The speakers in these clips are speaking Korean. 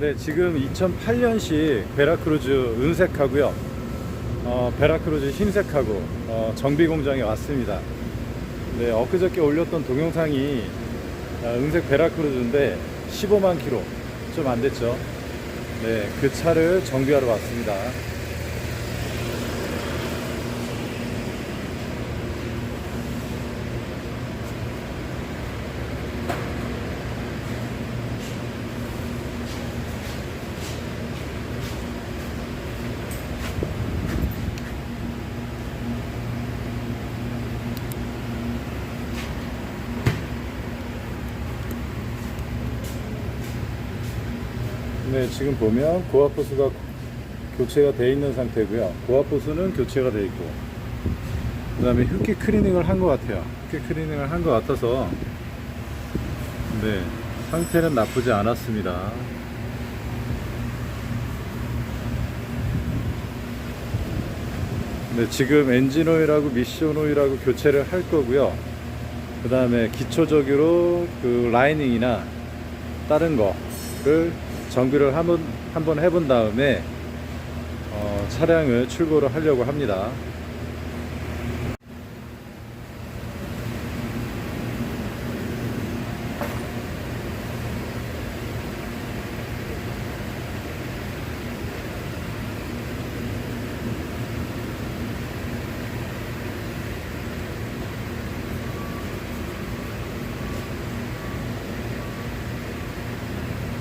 네, 지금 2008년식 베라크루즈 은색하고요. 어, 베라크루즈 흰색하고 어, 정비 공장에 왔습니다. 네, 엊그저께 올렸던 동영상이 아, 은색 베라크루즈인데 15만 킬로 좀 안 됐죠. 네, 그 차를 정비하러 왔습니다. 네, 지금 보면 고압 호스가 교체가 되어 있는 상태고요. 고압 호스는 교체가 되어 있고, 그 다음에 흡기 클리닝을 한 것 같아요. 흡기 클리닝을 한 것 같아서, 네, 상태는 나쁘지 않았습니다. 네, 지금 엔진 오일하고 미션 오일하고 교체를 할 거고요. 그 다음에 기초적으로 그 라이닝이나 다른 거를 정비를 한번 한번 해본 다음에 어, 차량을 출고를 하려고 합니다.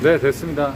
네, 됐습니다.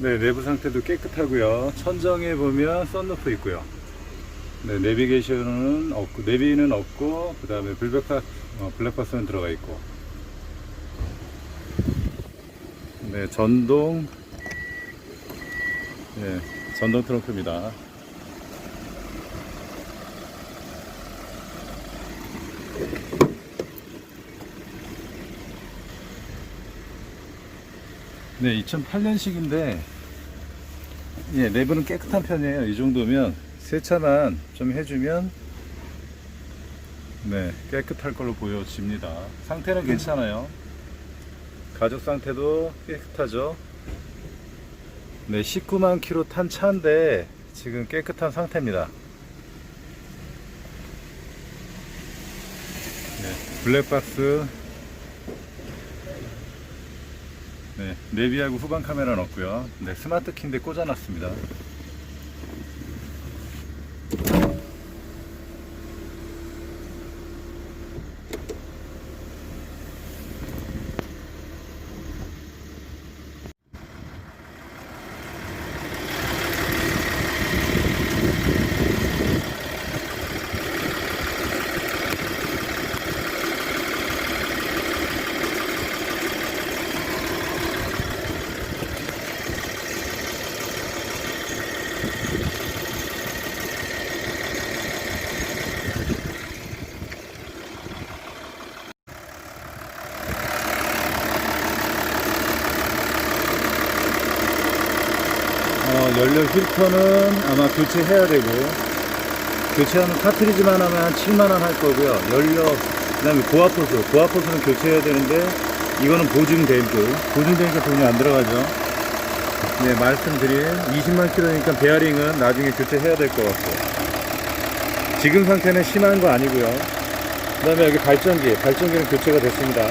네, 내부 상태도 깨끗하고요. 천정에 보면 썬루프 있고요. 네, 내비게이션은 없고, 내비는 없고, 그 다음에 블랙박, 어, 블랙박스는 들어가 있고. 네, 전동, 네, 전동 트렁크입니다. 네, 2008년식인데, 예, 내부는 깨끗한 편이에요. 이 정도면 세차만 좀 해주면, 네, 깨끗할 걸로 보여집니다. 상태는 괜찮아요. 가죽 상태도 깨끗하죠. 네, 19만 킬로 탄 차인데, 지금 깨끗한 상태입니다. 네, 블랙박스 네, 내비하고 후방 카메라는 없고요. 네, 스마트 키인데 꽂아놨습니다. 연료 필터는 아마 교체해야 되고 교체하는 카트리지만 하면 한 7만원 할 거고요. 연료 그 다음에 고압호수. 고압호수는 교체해야 되는데 이거는 보증되고 보증되니까 돈이 안 들어가죠. 네 말씀드린 20만 킬로니까 베어링은 나중에 교체해야 될 것 같고 지금 상태는 심한 거 아니고요. 그 다음에 여기 발전기 발전기는 교체가 됐습니다